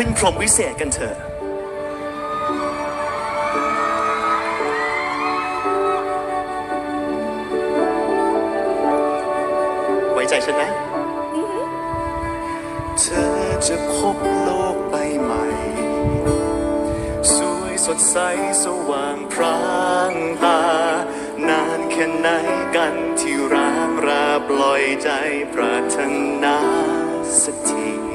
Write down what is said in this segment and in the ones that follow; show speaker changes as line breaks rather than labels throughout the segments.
ขึ้นพรมวิเศษกันเถอะ ไว้ใจฉันนะเธอจะพบโลกใบใหม่ สวยสดใสสว่างพรางตา นานแค่ไหนกันที่ร้างราปล่อยใจปรารถนาสักที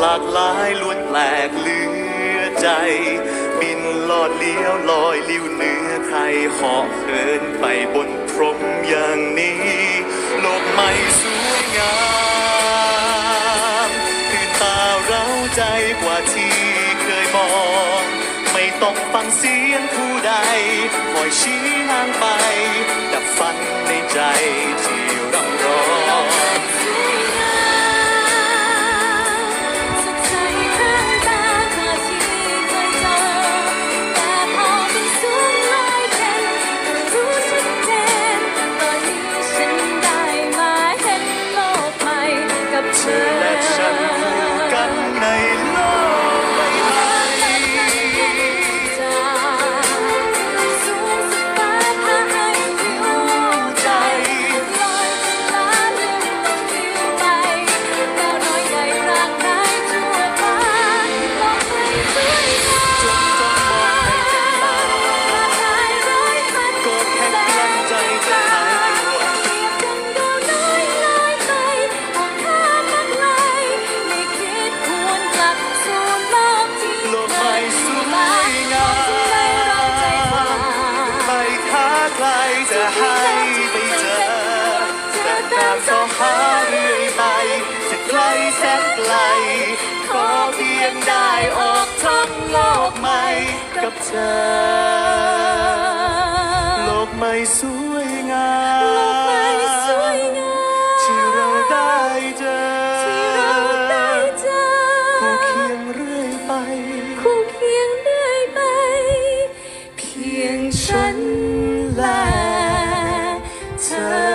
หลากหลายล้วนแปลกเหลือใจ บินลอดเลี้ยวลอยลิ้วเหนือใครเหาะเหินไปบนพรหมอย่างนี้ โลกใหม่สวยงามตื่นตาเราใจกว่าที่เคยมอง ไม่ต้องฟังเสียงผู้ใดคอยชี้ทางไป ดับฝัน จะให้
ไป
เจ
อ
จะตามสองหาเรื่อยไปจะไกลแสนไกล ขอเพียงได้ออกท่องโลกใหม่กับเธอ โลกใหม่ส time.